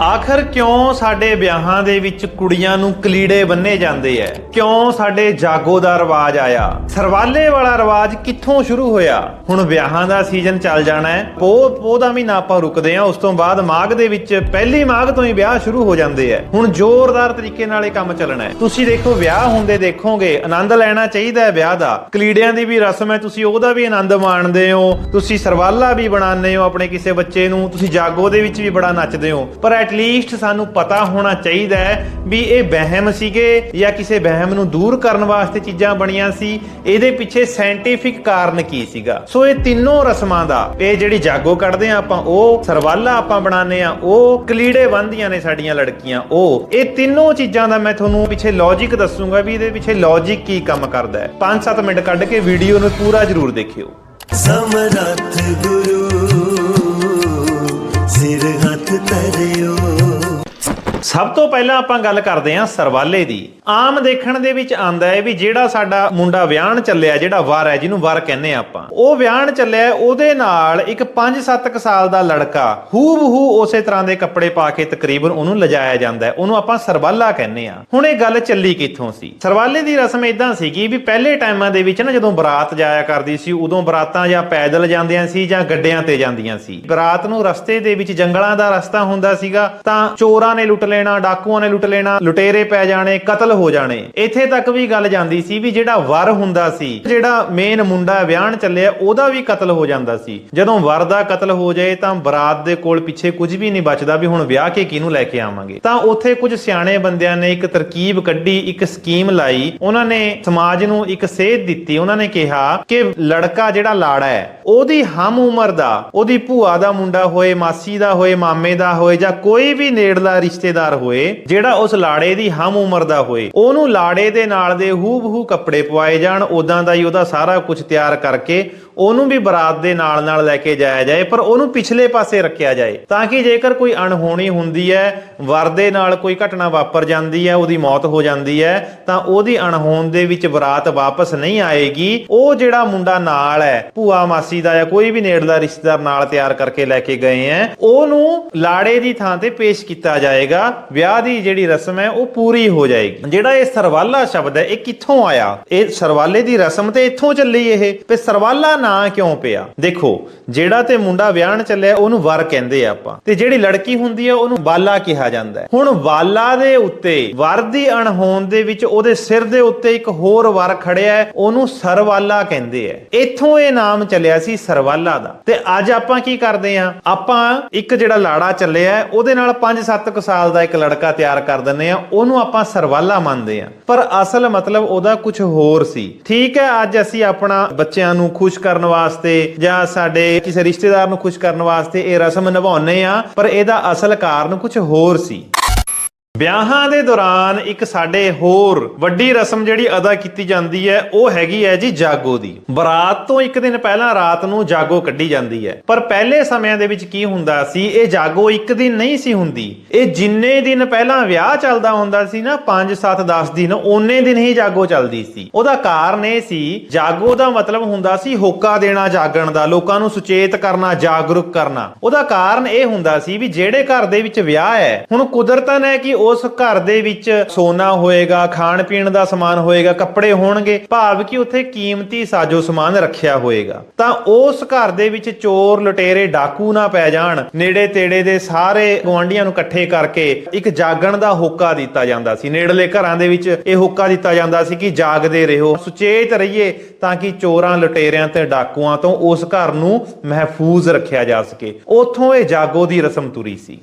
ਆਖਰ ਕਿਉਂ ਸਾਡੇ ਵਿਆਹਾਂ ਦੇ ਵਿੱਚ ਕੁੜੀਆਂ ਨੂੰ ਕਲੀੜੇ ਬੰਨੇ ਜਾਂਦੇ ਐ? ਕਿਉਂ ਸਾਡੇ ਜਾਗੋ ਦਾ ਰਿਵਾਜ ਆਇਆ? ਸਰਵਾਲੇ ਵਾਲਾ ਰਿਵਾਜ ਕਿੱਥੋਂ ਸ਼ੁਰੂ ਹੋਇਆ? ਹੁਣ ਵਿਆਹਾਂ ਦਾ ਸੀਜ਼ਨ ਚੱਲ ਜਾਣਾ ਹੈ ਪੋ ਪੋ ਦਾ ਮਹੀਨਾ ਆਪਾਂ ਰੁਕਦੇ ਆ, ਉਸ ਤੋਂ ਬਾਅਦ ਮਾਘ ਦੇ ਵਿੱਚ ਪਹਿਲੀ ਮਾਘ ਤੋਂ ਹੀ ਵਿਆਹ ਸ਼ੁਰੂ ਹੋ ਜਾਂਦੇ ਐ। ਹੁਣ ਜ਼ੋਰਦਾਰ ਤਰੀਕੇ ਨਾਲ ਇਹ ਕੰਮ ਚੱਲਣਾ ਹੈ ਤੁਸੀਂ ਦੇਖੋ, ਵਿਆਹ ਹੁੰਦੇ ਦੇਖੋਗੇ, ਆਨੰਦ ਲੈਣਾ ਚਾਹੀਦਾ ਹੈ ਵਿਆਹ ਦਾ। ਕਲੀੜਿਆਂ ਦੀ ਵੀ ਰਸਮ ਹੈ ਤੁਸੀਂ ਉਹਦਾ ਵੀ ਆਨੰਦ ਮਾਣਦੇ ਹੋ। ਤੁਸੀਂ ਸਰਵਾਲਾ ਵੀ ਬਣਾਉਂਦੇ ਹੋ ਆਪਣੇ ਕਿਸੇ ਬੱਚੇ ਨੂੰ। ਤੁਸੀਂ ਜਾਗੋ ਦੇ ਵਿੱਚ ਵੀ ਬੜਾ ਨੱਚਦੇ ਹੋ। ਪਰ ਐਟਲੀਸਟ ਸਾਨੂੰ ਪਤਾ ਹੋਣਾ ਚਾਹੀਦਾ ਹੈ ਵੀ ਇਹ ਵਹਿਮ ਸੀਗੇ ਜਾਂ ਕਿਸੇ ਵਹਿਮ ਨੂੰ ਦੂਰ ਕਰਨ ਵਾਸਤੇ ਚੀਜ਼ਾਂ ਬਣੀਆਂ ਸੀ। ਇਹਦੇ ਪਿੱਛੇ ਸਾਇੰਟੀਫਿਕ ਕਾਰਨ ਕੀ ਸੀਗਾ? ਸੋ ਇਹ ਤਿੰਨੋਂ ਰਸਮਾਂ ਦਾ, ਇਹ ਜਿਹੜੀ ਜਾਗੋ ਕੱਢਦੇ ਆ ਆਪਾਂ, ਉਹ ਸਰਵਾਲਾ ਆਪਾਂ ਬਣਾਉਂਦੇ ਆ ਉਹ ਕਲੀੜੇ ਬੰਨ੍ਹਦੀਆਂ ਨੇ ਸਾਡੀਆਂ ਲੜਕੀਆਂ, ਉਹ। ਇਹ ਤਿੰਨੋਂ ਚੀਜ਼ਾਂ ਦਾ ਮੈਂ ਤੁਹਾਨੂੰ ਪਿੱਛੇ ਲੌਜੀਕ ਦੱਸੂਗਾ ਵੀ ਇਹਦੇ ਪਿੱਛੇ ਲੌਜੀਕ ਕੀ ਕੰਮ ਕਰਦਾ ਹੈ। 5-7 ਮਿੰਟ ਕੱਢ ਕੇ ਵੀਡੀਓ ਨੂੰ ਪੂਰਾ ਜ਼ਰੂਰ ਦੇਖਿਓ। ਸਮਰੱਥ ਗੁਰੂ ਸਿਰ ਹੱਥ ਧਰਿਓ ਸਭ ਤੋਂ ਪਹਿਲਾਂ ਆਪਾਂ ਗੱਲ ਕਰਦੇ ਹਾਂ ਸਰਵਾਲੇ ਦੀ। ਆਮ ਦੇਖਣ ਦੇ ਵਿੱਚ ਆਂਦਾ ਹੈ ਵੀ ਜਿਹੜਾ ਸਾਡਾ ਮੁੰਡਾ ਵਿਆਹਣ ਚੱਲਿਆ, ਜਿਹੜਾ ਵਰ ਹੈ, ਜਿਹਨੂੰ ਵਰ ਕਹਿੰਦੇ ਆਪਾਂ। ਉਹ ਵਿਆਹਣ ਚੱਲਿਆ ਉਹਦੇ ਨਾਲ ਇੱਕ 5-7 ਸਾਲ ਦਾ ਲੜਕਾ ਹੂ ਬਹੂ ਉਸੇ ਤਰ੍ਹਾਂ ਦੇ ਕੱਪੜੇ ਪਾ ਕੇ ਤਕਰੀਬਨ ਉਹਨੂੰ ਲਿਜਾਇਆ ਜਾਂਦਾ ਹੈ। ਉਹਨੂੰ ਆਪਾਂ ਸਰਵਾਲਾ ਕਹਿੰਦੇ ਆ ਹੁਣ ਇਹ ਗੱਲ ਚੱਲੀ ਕਿੱਥੋਂ ਸੀ? ਸਰਵਾਲੇ ਦੀ ਰਸਮ ਇਦਾਂ ਸੀਗੀ ਵੀ ਪਹਿਲੇ ਟਾਈਮਾਂ ਦੇ ਵਿੱਚ ਨਾ ਜਦੋਂ ਬਰਾਤ ਜਾਇਆ ਕਰਦੀ ਸੀ, ਉਦੋਂ ਬਰਾਤਾਂ ਜਾਂ ਪੈਦਲ ਜਾਂਦੀਆਂ ਸੀ ਜਾਂ ਗੱਡਿਆਂ ਤੇ ਜਾਂਦੀਆਂ ਸੀ। ਬਰਾਤ ਨੂੰ ਰਸਤੇ ਦੇ ਵਿੱਚ ਜੰਗਲਾਂ ਦਾ ਰਸਤਾ ਹੁੰਦਾ ਸੀਗਾ, ਤਾਂ ਚੋਰਾਂ ਨੇ ਲੁੱਟ ਲੈਣ ਡਾਕੂਆਂ ਨੇ ਲੁੱਟ ਲੈਣਾ, ਲੁਟੇਰੇ ਪੈ ਜਾਣੇ, ਕਤਲ ਹੋ ਜਾਣੇ। ਇੱਥੇ ਤੱਕ ਵੀ ਗੱਲ ਜਾਂਦੀ ਸੀ ਵੀ ਜਿਹੜਾ ਵਰ ਹੁੰਦਾ ਸੀ, ਜਿਹੜਾ ਮੇਨ ਮੁੰਡਾ ਵਿਆਹਣ ਚੱਲਿਆ, ਉਹਦਾ ਵੀ ਕਤਲ ਹੋ ਜਾਂਦਾ ਸੀ। ਜਦੋਂ ਵਰ ਦਾ ਕਤਲ ਹੋ ਜਾਏ ਤਾਂ ਬਰਾਤ ਦੇ ਕੋਲ ਪਿੱਛੇ ਕੁਝ ਵੀ ਨਹੀਂ ਬਚਦਾ ਵੀ ਹੁਣ ਵਿਆਹ ਕੇ ਕਿਹਨੂੰ ਲੈ ਕੇ ਆਵਾਂਗੇ। ਤਾਂ ਉੱਥੇ ਕੁਝ ਸਿਆਣੇ ਬੰਦਿਆਂ ਨੇ ਇੱਕ ਤਰਕੀਬ ਕੱਢੀ, ਇੱਕ ਸਕੀਮ ਲਾਈ। ਉਹਨਾਂ ਨੇ ਸਮਾਜ ਨੂੰ ਇੱਕ ਸੇਧ ਦਿੱਤੀ। ਉਹਨਾਂ ਨੇ ਕਿਹਾ ਕਿ ਲੜਕਾ ਜਿਹੜਾ ਲਾੜਾ ਹੈ, ਉਹਦੀ ਹਮ ਉਮਰ ਦਾ, ਉਹਦੀ ਭੂਆ ਦਾ ਮੁੰਡਾ ਹੋਏ, ਮਾਸੀ ਦਾ ਹੋਏ, ਮਾਮੇ ਦਾ ਹੋਏ ਜਾਂ ਕੋਈ ਵੀ ਨੇੜਲਾ ਰਿਸ਼ਤੇਦਾਰ ਹੋਏ, ਜਿਹੜਾ ਉਸ ਲਾੜੇ ਦੀ ਹਮ ਉਮਰ ਦਾ ਹੋਏ। ਉਹਨੂੰ ਲਾੜੇ ਦੇ ਨਾਲ ਦੇ ਹੂ ਬਹੂ ਕੱਪੜੇ ਪਵਾਏ ਜਾਣ ਉਦਾਂ ਦਾ ਹੀ ਉਹਦਾ ਸਾਰਾ ਕੁਝ ਤਿਆਰ ਕਰਕੇ ਉਹਨੂੰ ਵੀ ਬਰਾਤ ਦੇ ਨਾਲ ਨਾਲ ਲੈ ਕੇ ਜਾਇਆ ਜਾਏ, ਪਰ ਉਹਨੂੰ ਪਿਛਲੇ ਪਾਸੇ ਰੱਖਿਆ ਜਾਏ। ਤਾਂ ਕਿ ਜੇਕਰ ਕੋਈ ਅਣਹੋਣੀ ਹੁੰਦੀ ਹੈ, ਵਰ ਦੇ ਨਾਲ ਕੋਈ ਘਟਨਾ ਵਾਪਰ ਜਾਂਦੀ ਹੈ, ਉਹਦੀ ਮੌਤ ਹੋ ਜਾਂਦੀ ਹੈ, ਤਾਂ ਉਹਦੀ ਅਣਹੋਣ ਦੇ ਵਿੱਚ ਬਰਾਤ ਵਾਪਸ ਨਹੀਂ ਆਏਗੀ। ਉਹ ਜਿਹੜਾ ਮੁੰਡਾ ਨਾਲ ਹੈ, ਭੂਆ ਮਾਸੀ ਦਾ ਜਾਂ ਕੋਈ ਵੀ ਨੇੜਲਾ ਰਿਸ਼ਤੇਦਾਰ ਨਾਲ ਤਿਆਰ ਕਰਕੇ ਲੈ ਕੇ ਗਏ ਹੈ, ਉਹਨੂੰ ਲਾੜੇ ਦੀ ਥਾਂ ਤੇ ਪੇਸ਼ ਕੀਤਾ ਜਾਏਗਾ। ਵਿਆਹ ਦੀ ਜਿਹੜੀ ਰਸਮ ਹੈ, ਉਹ ਪੂਰੀ ਹੋ ਜਾਏਗੀ। ਜਿਹੜਾ ਇਹ ਸਰਵਾਲਾ ਸ਼ਬਦ ਹੈ, ਇਹ ਕਿੱਥੋਂ ਆਇਆ? ਇਹ ਸਰਵਾਲੇ ਦੀ ਰਸਮ ਤੇ ਇੱਥੋਂ ਚੱਲੀ ਇਹ। ਤੇ ਸਰਵਾਲਾ ਨਾਂ ਕਿਉਂ ਪਿਆ? ਦੇਖੋ, ਜਿਹੜਾ ਤੇ ਮੁੰਡਾ ਵਿਆਹਣ ਚੱਲਿਆ, ਉਹਨੂੰ ਵਰ ਕਹਿੰਦੇ ਆ ਆਪਾਂ। ਤੇ ਜਿਹੜੀ ਲੜਕੀ ਹੁੰਦੀ ਹੈ ਉਹਨੂੰ ਬਾਲਾ ਕਿਹਾ ਜਾਂਦਾ ਹੈ। ਹੁਣ ਬਾਲਾ ਦੇ ਉੱਤੇ, ਵਰ ਦੀ ਅਣਹੋਂਦ ਦੇ ਵਿੱਚ ਉਹਦੇ ਸਿਰ ਦੇ ਉੱਤੇ ਇੱਕ ਹੋਰ ਵਰ ਖੜਿਆ ਹੈ, ਉਹਨੂੰ ਸਰਵਾਲਾ ਕਹਿੰਦੇ ਆ। ਇੱਥੋਂ ਇਹ ਨਾਮ ਚੱਲਿਆ ਸੀ ਸਰਵਾਲਾ ਦਾ। ਤੇ ਅੱਜ ਆਪਾਂ ਕੀ ਕਰਦੇ ਆ? ਆਪਾਂ ਇੱਕ ਜਿਹੜਾ ਲਾੜਾ ਚੱਲਿਆ ਉਹਦੇ ਨਾਲ 5-7 ਸਾਲ ਦਾ ਇੱਕ ਲੜਕਾ ਤਿਆਰ ਕਰ ਦਿੰਦੇ ਆ। ਉਹਨੂੰ ਆਪਾਂ ਸਰਵਾਲਾ ਮੰਨਦੇ ਆ। ਪਰ ਅਸਲ ਮਤਲਬ ਉਹਦਾ ਕੁਝ ਹੋਰ ਸੀ। ਠੀਕ ਹੈ, ਅੱਜ ਅਸੀਂ ਆਪਣਾ ਬੱਚਿਆਂ ਨੂੰ ਖੁਸ਼ ਕਰ ਕਰਨ ਵਾਸਤੇ ਜਾਂ ਸਾਡੇ ਕਿਸੇ ਰਿਸ਼ਤੇਦਾਰ ਨੂੰ ਖੁਸ਼ ਕਰਨ ਵਾਸਤੇ ਇਹ ਰਸਮ ਨਿਭਾਉਂਦੇ ਆ ਪਰ ਇਹਦਾ ਅਸਲ ਕਾਰਨ ਕੁਝ ਹੋਰ ਸੀ। ਵਿਆਹਾਂ ਦੇ ਦੌਰਾਨ ਇੱਕ ਸਾਡੇ ਹੋਰ ਵੱਡੀ ਰਸਮ ਜਿਹੜੀ ਅਦਾ ਕੀਤੀ ਜਾਂਦੀ ਹੈ, ਉਹ ਹੈਗੀ ਹੈ ਜੀ ਜਾਗੋ ਦੀ। ਬਰਾਤ ਤੋਂ ਇੱਕ ਦਿਨ ਪਹਿਲਾਂ ਰਾਤ ਨੂੰ ਜਾਗੋ ਕੱਢੀ ਜਾਂਦੀ ਹੈ। ਪਰ ਪਹਿਲੇ ਸਮਿਆਂ ਦੇ ਵਿੱਚ ਕੀ ਹੁੰਦਾ ਸੀ, ਇਹ ਜਾਗੋ ਇੱਕ ਦਿਨ ਨਹੀਂ ਸੀ ਹੁੰਦੀ। ਇਹ ਜਿੰਨੇ ਦਿਨ ਪਹਿਲਾਂ ਵਿਆਹ ਚੱਲਦਾ ਹੁੰਦਾ ਸੀ ਨਾ 5 7 10 ਦਿਨ, ਓਨੇ ਦਿਨ ਹੀ ਜਾਗੋ ਚੱਲਦੀ ਸੀ। ਉਹਦਾ ਕਾਰਨ ਇਹ ਸੀ, ਜਾਗੋ ਦਾ ਮਤਲਬ ਹੁੰਦਾ ਸੀ ਹੋਕਾ ਦੇਣਾ ਜਾਗਣ ਦਾ, ਲੋਕਾਂ ਨੂੰ ਸੁਚੇਤ ਕਰਨਾ, ਜਾਗਰੂਕ ਕਰਨਾ। ਉਹਦਾ ਕਾਰਨ ਇਹ ਹੁੰਦਾ ਸੀ ਵੀ ਜਿਹੜੇ ਘਰ ਦੇ ਵਿੱਚ ਵਿਆਹ ਹੈ, ਹੁਣ ਕੁਦਰਤਨ ਹੈ ਕਿ ਉਸ ਘਰ ਦੇ ਵਿੱਚ ਸੋਨਾ ਹੋਏਗਾ ਖਾਣ ਪੀਣ ਦਾ ਸਮਾਨ ਹੋਏਗਾ, ਕੱਪੜੇ ਹੋਣਗੇ, ਭਾਵ ਕਿ ਉੱਥੇ ਕੀਮਤੀ ਸਾਜੋ ਸਮਾਨ ਰੱਖਿਆ ਹੋਏਗਾ। ਤਾਂ ਉਸ ਘਰ ਦੇ ਵਿੱਚ ਚੋਰ ਲੁਟੇਰੇ ਡਾਕੂ ਨਾ ਪੈ ਜਾਣ ਨੇੜੇ ਤੇੜੇ ਦੇ ਸਾਰੇ ਗੁਆਂਢੀਆਂ ਨੂੰ ਇਕੱਠੇ ਕਰਕੇ ਇੱਕ ਜਾਗਣ ਦਾ ਹੋਕਾ ਦਿੱਤਾ ਜਾਂਦਾ ਸੀ। ਨੇੜਲੇ ਘਰਾਂ ਦੇ ਵਿੱਚ ਇਹ ਹੋਕਾ ਦਿੱਤਾ ਜਾਂਦਾ ਸੀ ਕਿ ਜਾਗਦੇ ਰਹੋ, ਸੁਚੇਤ ਰਹੀਏ ਤਾਂ ਕਿ ਚੋਰਾਂ, ਲੁਟੇਰਿਆਂ ਤੇ ਡਾਕੂਆਂ ਤੋਂ ਉਸ ਘਰ ਨੂੰ ਮਹਿਫੂਜ਼ ਰੱਖਿਆ ਜਾ ਸਕੇ। ਉੱਥੋਂ ਇਹ ਜਾਗੋ ਦੀ ਰਸਮ ਤੁਰੀ ਸੀ।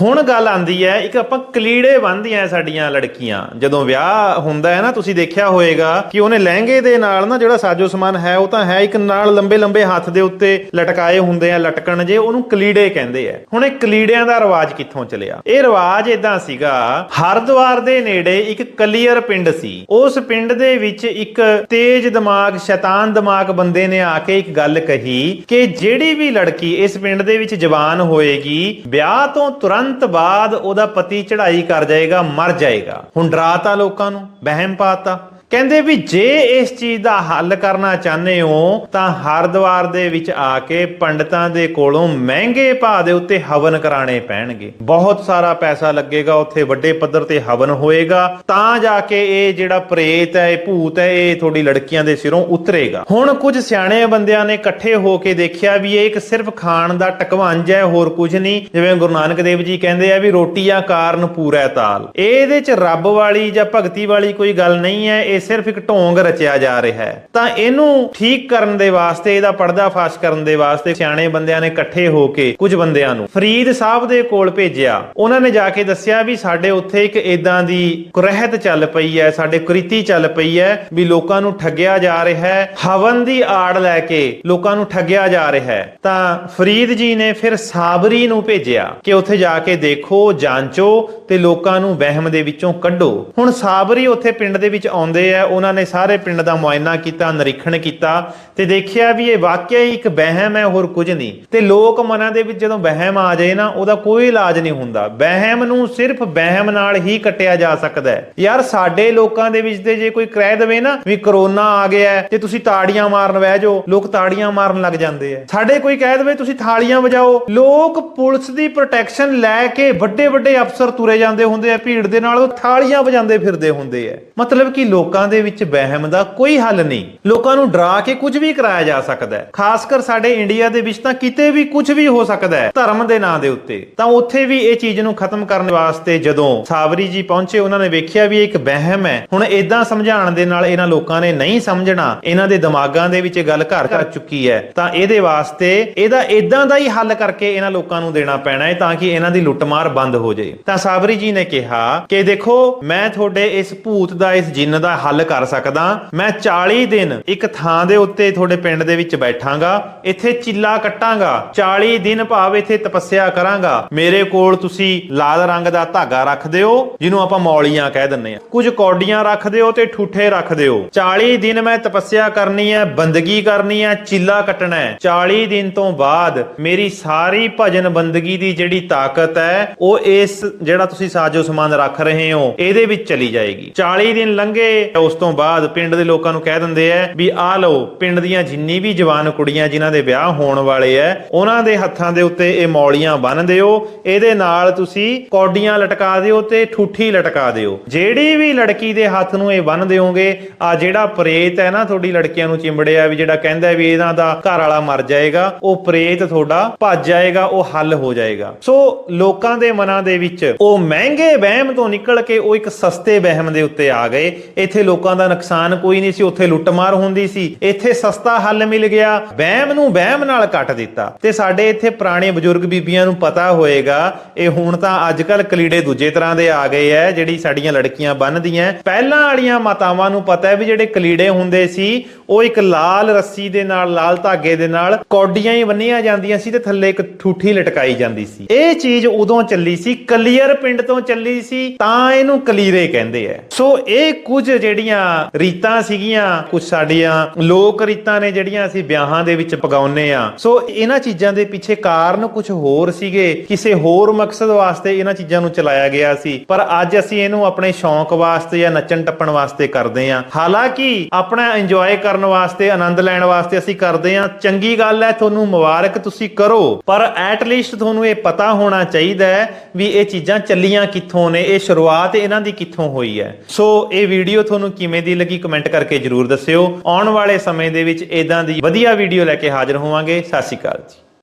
ਹੁਣ ਗੱਲ ਆਂਦੀ ਹੈ, ਇੱਕ ਆਪਾਂ ਕਲੀੜੇ ਬੰਨ੍ਹਦੀਆਂ ਸਾਡੀਆਂ ਲੜਕੀਆਂ। ਜਦੋਂ ਵਿਆਹ ਹੁੰਦਾ ਹੈ ਨਾ, ਤੁਸੀਂ ਦੇਖਿਆ ਹੋਵੇਗਾ ਕਿ ਉਹਨੇ ਲਹਿੰਗੇ ਦੇ ਨਾਲ ਨਾ ਜਿਹੜਾ ਸਾਜੋ ਸਮਾਨ ਹੈ, ਉਹ ਤਾਂ ਹੈ ਇੱਕ ਨਾਲ ਲੰਬੇ ਲੰਬੇ ਹੱਥ ਦੇ ਉੱਤੇ ਲਟਕਾਏ ਹੁੰਦੇ ਆ, ਲਟਕਣ ਜੇ, ਉਹਨੂੰ ਕਲੀੜੇ ਕਹਿੰਦੇ ਆ। ਹੁਣ ਇਹ ਕਲੀੜਿਆਂ ਦਾ ਰਿਵਾਜ ਕਿੱਥੋਂ ਚੱਲਿਆ? ਇਹ ਰਿਵਾਜ ਇਦਾਂ ਸੀਗਾ, ਹਰਦੁਆਰ ਦੇ ਨੇੜੇ ਇੱਕ ਕਲੀਅਰ ਪਿੰਡ ਸੀ। ਉਸ ਪਿੰਡ ਦੇ ਵਿੱਚ ਇੱਕ ਤੇਜ਼ ਦਿਮਾਗ, ਸ਼ੈਤਾਨ ਦਿਮਾਗ ਬੰਦੇ ਨੇ ਆ ਕੇ ਇੱਕ ਗੱਲ ਕਹੀ ਕਿ ਜਿਹੜੀ ਵੀ ਲੜਕੀ ਇਸ ਪਿੰਡ ਦੇ ਵਿੱਚ ਜਵਾਨ ਹੋਏਗੀ, ਵਿਆਹ ਤੋਂ ਤੁਰੰਤ ਬਾਅਦ ਉਹਦਾ ਪਤੀ ਚੜ੍ਹਾਈ ਕਰ ਜਾਏਗਾ ਮਰ ਜਾਏਗਾ। ਹੁਣ ਡਰਾਤਾ ਲੋਕਾਂ ਨੂੰ ਵਹਿਮ ਪਾਤਾ। ਕਹਿੰਦੇ ਵੀ ਜੇ ਇਸ ਚੀਜ਼ ਦਾ ਹੱਲ ਕਰਨਾ ਚਾਹੁੰਦੇ ਹੋ, ਤਾਂ ਹਰਿਦੁਆਰ ਦੇ ਵਿੱਚ ਆ ਕੇ ਪੰਡਤਾਂ ਦੇ ਕੋਲੋਂ ਮਹਿੰਗੇ ਭਾਅ ਦੇ ਉੱਤੇ ਹਵਨ ਕਰਾਣੇ ਪੈਣਗੇ। ਬਹੁਤ ਸਾਰਾ ਪੈਸਾ ਲੱਗੇਗਾ, ਉੱਥੇ ਵੱਡੇ ਪੱਧਰ ਤੇ ਹਵਨ ਹੋਏਗਾ, ਤਾਂ ਜਾ ਕੇ ਇਹ ਜਿਹੜਾ ਪ੍ਰੇਤ ਹੈ, ਇਹ ਭੂਤ ਹੈ, ਇਹ ਤੁਹਾਡੀ ਲੜਕੀਆਂ ਦੇ ਸਿਰੋਂ ਉਤਰੇਗਾ। ਹੁਣ ਕੁਝ ਸਿਆਣੇ ਬੰਦਿਆਂ ਨੇ ਇਕੱਠੇ ਹੋ ਕੇ ਦੇਖਿਆ ਵੀ ਇਹ ਇੱਕ ਸਿਰਫ ਖਾਣ ਦਾ ਟਕਵੰਜ ਹੈ, ਹੋਰ ਕੁਝ ਨਹੀਂ। ਜਿਵੇਂ ਗੁਰੂ ਨਾਨਕ ਦੇਵ ਜੀ ਕਹਿੰਦੇ ਆ ਵੀ ਰੋਟੀਆਂ ਕਾਰਨ ਪੂਰਾ ਤਾਲ। ਇਹਦੇ ਚ ਰੱਬ ਵਾਲੀ ਜਾਂ ਭਗਤੀ ਵਾਲੀ ਕੋਈ ਗੱਲ ਨਹੀਂ ਹੈ ਇਹ ਸਿਰਫ ਇੱਕ ਢੋਂਗ ਰਚਿਆ ਜਾ ਰਿਹਾ ਹੈ। ਤਾਂ ਇਹਨੂੰ ਠੀਕ ਕਰਨ ਦੇ ਵਾਸਤੇ, ਇਹਦਾ ਪਰਦਾਫਾਸ਼ ਕਰਨ ਦੇ ਵਾਸਤੇ ਸਿਆਣੇ ਬੰਦਿਆਂ ਨੇ ਇਕੱਠੇ ਹੋ ਕੇ ਕੁਝ ਬੰਦਿਆਂ ਨੂੰ ਫਰੀਦ ਸਾਹਿਬ ਦੇ ਕੋਲ ਭੇਜਿਆ। ਉਹਨਾਂ ਨੇ ਜਾ ਕੇ ਦੱਸਿਆ ਵੀ ਸਾਡੇ ਉੱਥੇ ਇੱਕ ਇਦਾਂ ਦੀ ਕੁਰਹਿਤ ਚੱਲ ਪਈ ਹੈ, ਸਾਡੇ ਕੁਰੀਤੀ ਚੱਲ ਪਈ ਹੈ ਵੀ ਲੋਕਾਂ ਨੂੰ ਠੱਗਿਆ ਜਾ ਰਿਹਾ ਹੈ, ਹਵਨ ਦੀ ਆੜ ਲੈ ਕੇ ਲੋਕਾਂ ਨੂੰ ਠੱਗਿਆ ਜਾ ਰਿਹਾ ਹੈ। ਤਾਂ ਫਰੀਦ ਜੀ ਨੇ ਫਿਰ ਸਾਬਰੀ ਨੂੰ ਭੇਜਿਆ ਕਿ ਉੱਥੇ ਜਾ ਕੇ ਦੇਖੋ, ਜਾਂਚੋ ਤੇ ਲੋਕਾਂ ਨੂੰ ਵਹਿਮ ਦੇ ਵਿੱਚੋਂ ਕੱਢੋ। ਹੁਣ ਸਾਬਰੀ ਉੱਥੇ ਪਿੰਡ ਦੇ ਵਿੱਚ ਆਉਂਦੇ ਆ, ਉਹਨਾਂ ਨੇ ਸਾਰੇ ਪਿੰਡ ਦਾ ਮੁਆਇਨਾ ਕੀਤਾ, ਨਿਰੀਖਣ ਕੀਤਾ ਤੇ ਦੇਖਿਆ ਵੀ ਇਹ ਵਾਕਿਆ ਹੀ ਇੱਕ ਵਹਿਮ ਹੈ, ਹੋਰ ਕੁਝ ਨਹੀਂ। ਤੇ ਲੋਕ ਮਨਾਂ ਦੇ ਵਿੱਚ ਜਦੋਂ ਵਹਿਮ ਆ ਜਾਏ ਨਾ, ਉਹਦਾ ਕੋਈ ਇਲਾਜ ਨਹੀਂ ਹੁੰਦਾ। ਵਹਿਮ ਨੂੰ ਸਿਰਫ ਵਹਿਮ ਨਾਲ ਹੀ ਕੱਟਿਆ ਜਾ ਸਕਦਾ ਹੈ। ਯਾਰ, ਸਾਡੇ ਲੋਕਾਂ ਦੇ ਵਿੱਚ ਤੇ ਜੇ ਕੋਈ ਕਹਿ ਦਵੇ ਨਾ ਵੀ ਕਰੋਨਾ ਆ ਗਿਆ ਤੇ ਤੁਸੀਂ ਤਾੜੀਆਂ ਮਾਰਨ ਬਹਿ ਜਾਓ, ਲੋਕ ਤਾੜੀਆਂ ਮਾਰਨ ਲੱਗ ਜਾਂਦੇ ਆ। ਸਾਡੇ ਕੋਈ ਕਹਿ ਦੇਵੇ, ਤੁਸੀਂ ਥਾਲੀਆਂ ਵਜਾਓ। ਲੋਕ ਪੁਲਿਸ ਦੀ ਪ੍ਰੋਟੈਕਸ਼ਨ ਲੈ ਕੇ ਵੱਡੇ ਵੱਡੇ ਅਫਸਰ ਤੁਰੇ ਜਾਂਦੇ ਹੁੰਦੇ ਆ, ਭੀੜ ਦੇ ਨਾਲ ਉਹ ਥਾਲੀਆਂ ਵਜਾਉਂਦੇ ਫਿਰਦੇ ਹੁੰਦੇ ਆ। ਮਤਲਬ ਕਿ ਲੋਕ ਦੇ ਵਿੱਚ ਵਹਿਮ ਦਾ ਕੋਈ ਹੱਲ ਨਹੀਂ। ਲੋਕਾਂ ਨੂੰ ਡਰਾ ਕੇ ਕੁਝ ਵੀ ਕਰਾਇਆ ਜਾ ਸਕਦਾ ਹੈ। ਖਾਸ ਕਰ ਸਾਡੇ ਇੰਡੀਆ ਦੇ ਵਿੱਚ ਤਾਂ ਕਿਤੇ ਵੀ ਕੁਝ ਵੀ ਹੋ ਸਕਦਾ ਹੈ ਧਰਮ ਦੇ ਨਾਂ ਦੇ ਉੱਤੇ। ਤਾਂ ਉੱਥੇ ਵੀ ਇਹ ਚੀਜ਼ ਨੂੰ ਖਤਮ ਕਰਨ ਵਾਸਤੇ ਜਦੋਂ ਸਾਵਰੀ ਜੀ ਪਹੁੰਚੇ, ਉਹਨਾਂ ਨੇ ਵੇਖਿਆ ਵੀ ਇੱਕ ਵਹਿਮ ਹੈ। ਹੁਣ ਇਦਾਂ ਸਮਝਾਉਣ ਦੇ ਨਾਲ ਇਹਨਾਂ ਲੋਕਾਂ ਨੇ ਨਹੀਂ ਸਮਝਣਾ, ਇਹਨਾਂ ਦੇ ਦਿਮਾਗਾਂ ਦੇ ਵਿੱਚ ਇਹ ਗੱਲ ਘਰ ਕਰ ਚੁੱਕੀ ਹੈ, ਤਾਂ ਇਹਦੇ ਵਾਸਤੇ ਇਹਦਾ ਇਦਾਂ ਦਾ ਹੀ ਹੱਲ ਕਰਕੇ ਇਹਨਾਂ ਲੋਕਾਂ ਨੂੰ ਦੇਣਾ ਪੈਣਾ ਹੈ ਤਾਂ ਕਿ ਇਹਨਾਂ ਦੀ ਲੁੱਟਮਾਰ ਬੰਦ ਹੋ ਜਾਏ। ਤਾਂ ਸਾਬਰੀ ਜੀ ਨੇ ਕਿਹਾ ਕਿ ਦੇਖੋ, ਮੈਂ ਤੁਹਾਡੇ ਇਸ ਭੂਤ ਦਾ, ਇਸ ਜਿੰਨ ਦਾ ਹੱਲ ਕਰ ਸਕਦਾ। ਮੈਂ 40 ਦਿਨ ਇੱਕ ਥਾਂ ਦੇ ਉੱਤੇ ਤੁਹਾਡੇ ਪਿੰਡ ਦੇ ਵਿੱਚ ਬੈਠਾਂਗਾ, ਇੱਥੇ ਚਿੱਲਾ ਕੱਟਾਂਗਾ 40 ਦਿਨ ਭਾਵ ਇੱਥੇ ਤਪੱਸਿਆ ਕਰਾਂਗਾ। ਮੇਰੇ ਕੋਲ ਤੁਸੀਂ ਲਾਲ ਰੰਗ ਦਾ ਧਾਗਾ ਰੱਖ ਦਿਓ, ਜਿਹਨੂੰ ਆਪਾਂ ਮੌਲੀਆਂ ਕਹਿ ਦਿੰਨੇ ਆ ਕੁਝ ਕੌਡੀਆਂ ਰੱਖ ਦਿਓ ਤੇ ਠੂਠੇ ਰੱਖ ਦਿਓ। 40 ਦਿਨ ਮੈਂ ਤਪੱਸਿਆ ਕਰਨੀ ਹੈ, ਬੰਦਗੀ ਕਰਨੀ ਹੈ, ਚਿੱਲਾ ਕੱਟਣਾ ਹੈ। 40 ਦਿਨ ਤੋਂ ਬਾਅਦ ਮੇਰੀ ਸਾਰੀ ਭਜਨ ਬੰਦਗੀ ਦੀ ਜਿਹੜੀ ਤਾਕਤ ਹੈ, ਉਹ ਇਸ ਜਿਹੜਾ ਤੁਸੀਂ ਸਾਜੋ ਸਮਾਨ ਰੱਖ ਰਹੇ ਹੋ, ਇਹਦੇ ਵਿੱਚ ਚਲੀ ਜਾਏਗੀ। 40 ਦਿਨ ਲੰਘੇ ਉਸ ਤੋਂ ਬਾਅਦ ਪਿੰਡ ਦੇ ਲੋਕਾਂ ਨੂੰ ਕਹਿ ਦਿੰਦੇ ਆ ਵੀ ਆ ਲਓ, ਪਿੰਡ ਦੀਆਂ ਜਿੰਨੀ ਵੀ ਜਵਾਨ ਕੁੜੀਆਂ ਜਿਨ੍ਹਾਂ ਦੇ ਵਿਆਹ ਹੋਣ ਵਾਲੇ ਐ ਉਹਨਾਂ ਦੇ ਹੱਥਾਂ ਦੇ ਉੱਤੇ ਇਹ ਮੌਲੀਆਂ ਬੰਨ ਦਿਓ, ਇਹਦੇ ਨਾਲ ਤੁਸੀਂ ਕੌਡੀਆਂ ਲਟਕਾ ਦਿਓ ਤੇ ਠੂਠੀ ਲਟਕਾ ਦਿਓ। ਜਿਹੜੀ ਵੀ ਲੜਕੀ ਦੇ ਹੱਥ ਨੂੰ ਇਹ ਬੰਨ ਦਿਓਗੇ, ਆ ਜਿਹੜਾ ਪ੍ਰੇਤ ਹੈ ਨਾ ਤੁਹਾਡੀ ਲੜਕੀਆਂ ਨੂੰ ਚਿੰਬੜਿਆ ਵੀ ਜਿਹੜਾ ਕਹਿੰਦਾ ਵੀ ਇਹਨਾਂ ਦਾ ਘਰ ਵਾਲਾ ਮਰ ਜਾਏਗਾ, ਉਹ ਪ੍ਰੇਤ ਤੁਹਾਡਾ ਭੱਜ ਜਾਏਗਾ, ਉਹ ਹੱਲ ਹੋ ਜਾਏਗਾ। ਸੋ ਲੋਕਾਂ ਦੇ ਮਨਾਂ ਦੇ ਵਿੱਚ ਉਹ ਮਹਿੰਗੇ ਵਹਿਮ ਤੋਂ ਨਿਕਲ ਕੇ ਉਹ ਇੱਕ ਸਸਤੇ ਵਹਿਮ ਦੇ ਉੱਤੇ ਆ ਗਏ। ਇੱਥੇ ਲੋਕਾਂ ਦਾ ਨੁਕਸਾਨ ਕੋਈ ਨਹੀਂ ਸੀ, ਉੱਥੇ ਲੁੱਟਮਾਰ ਹੁੰਦੀ ਸੀ। ਇੱਥੇ ਸਸਤਾ ਹੱਲ ਮਿਲ ਗਿਆ, ਵਹਿਮ ਨੂੰ ਵਹਿਮ ਨਾਲ ਕੱਟ ਦਿੱਤਾ। ਤੇ ਸਾਡੇ ਇੱਥੇ ਪੁਰਾਣੇ ਬਜ਼ੁਰਗ ਬੀਬੀਆਂ ਨੂੰ ਪਤਾ ਹੋਏਗਾ, ਇਹ ਹੁਣ ਤਾਂ ਅੱਜ ਕੱਲ ਕਲੀੜੇ ਦੂਜੇ ਤਰ੍ਹਾਂ ਦੇ ਆ ਗਏ ਐ, ਜਿਹੜੀ ਸਾਡੀਆਂ ਲੜਕੀਆਂ ਬੰਨਦੀਆਂ ਪਹਿਲਾਂ ਵਾਲੀਆਂ ਮਾਤਾਵਾਂ ਨੂੰ ਪਤਾ ਹੈ ਵੀ ਜਿਹੜੇ ਕਲੀੜੇ ਹੁੰਦੇ ਸੀ, ਉਹ ਇੱਕ ਲਾਲ ਰੱਸੀ ਦੇ ਨਾਲ, ਲਾਲ ਧਾਗੇ ਦੇ ਨਾਲ ਕੌਡੀਆਂ ਹੀ ਬੰਨੀਆਂ ਜਾਂਦੀਆਂ ਸੀ ਤੇ ਥੱਲੇ ਇੱਕ ਠੂਠੀ ਲਟਕਾਈ ਜਾਂਦੀ ਸੀ। ਇਹ ਚੀਜ਼ ਉਦੋਂ ਚੱਲੀ ਸੀ, ਕਲੀਅਰ ਪਿੰਡ ਤੋਂ ਚੱਲੀ ਸੀ, ਤਾਂ ਇਹਨੂੰ ਕਲੀਰੇ ਕਹਿੰਦੇ ਐ। ਸੋ ਇਹ ਕੁਝ ਜਿਹੜੀਆਂ ਰੀਤਾਂ ਸੀਗੀਆਂ ਕੁਝ ਸਾਡੀਆਂ ਲੋਕ ਰੀਤਾਂ ਨੇ ਜਿਹੜੀਆਂ ਅਸੀਂ ਵਿਆਹਾਂ ਦੇ ਵਿੱਚ ਪਗਾਉਨੇ ਆ ਸੋ ਇਹਨਾਂ ਚੀਜ਼ਾਂ ਦੇ ਪਿੱਛੇ ਕਾਰਨ ਕੁਝ ਹੋਰ ਸੀਗੇ, ਕਿਸੇ ਹੋਰ ਮਕਸਦ ਵਾਸਤੇ ਇਹਨਾਂ ਚੀਜ਼ਾਂ ਨੂੰ ਚਲਾਇਆ ਗਿਆ ਸੀ। ਪਰ ਅੱਜ ਅਸੀਂ ਇਹਨੂੰ ਆਪਣੇ ਸ਼ੌਂਕ ਵਾਸਤੇ ਜਾਂ ਨੱਚਣ ਟੱਪਣ ਵਾਸਤੇ ਕਰਦੇ ਆ ਹਾਲਾਂਕਿ ਆਪਣਾ ਇੰਜੋਏ ਕਰਨ ਵਾਸਤੇ, ਆਨੰਦ ਲੈਣ ਵਾਸਤੇ ਅਸੀਂ ਕਰਦੇ ਆ ਚੰਗੀ ਗੱਲ ਹੈ, ਤੁਹਾਨੂੰ ਮੁਬਾਰਕ ਤੁਸੀਂ ਕਰੋ। ਪਰ ਐਟ ਲੀਸਟ ਤੁਹਾਨੂੰ ਇਹ ਪਤਾ ਹੋਣਾ ਚਾਹੀਦਾ ਹੈ ਵੀ ਇਹ ਚੀਜ਼ਾਂ ਚੱਲੀਆਂ ਕਿੱਥੋਂ ਨੇ, ਇਹ ਸ਼ੁਰੂਆਤ ਇਹਨਾਂ ਦੀ ਕਿੱਥੋਂ ਹੋਈ ਹੈ। ਸੋ ਇਹ ਵੀਡੀਓ ਤੁਹਾਨੂੰ ਕਿਵੇਂ ਦੀ ਲੱਗੀ ਕਮੈਂਟ ਕਰਕੇ ਜਰੂਰ ਦੱਸਿਓ। ਆਉਣ ਵਾਲੇ ਸਮੇਂ ਦੇ ਵਿੱਚ ਇਦਾਂ ਦੀ ਵਧੀਆ ਵੀਡੀਓ ਲੈ ਕੇ ਹਾਜ਼ਰ ਹੋਵਾਂਗੇ। ਸਤਿ ਸ਼੍ਰੀ ਅਕਾਲ ਜੀ।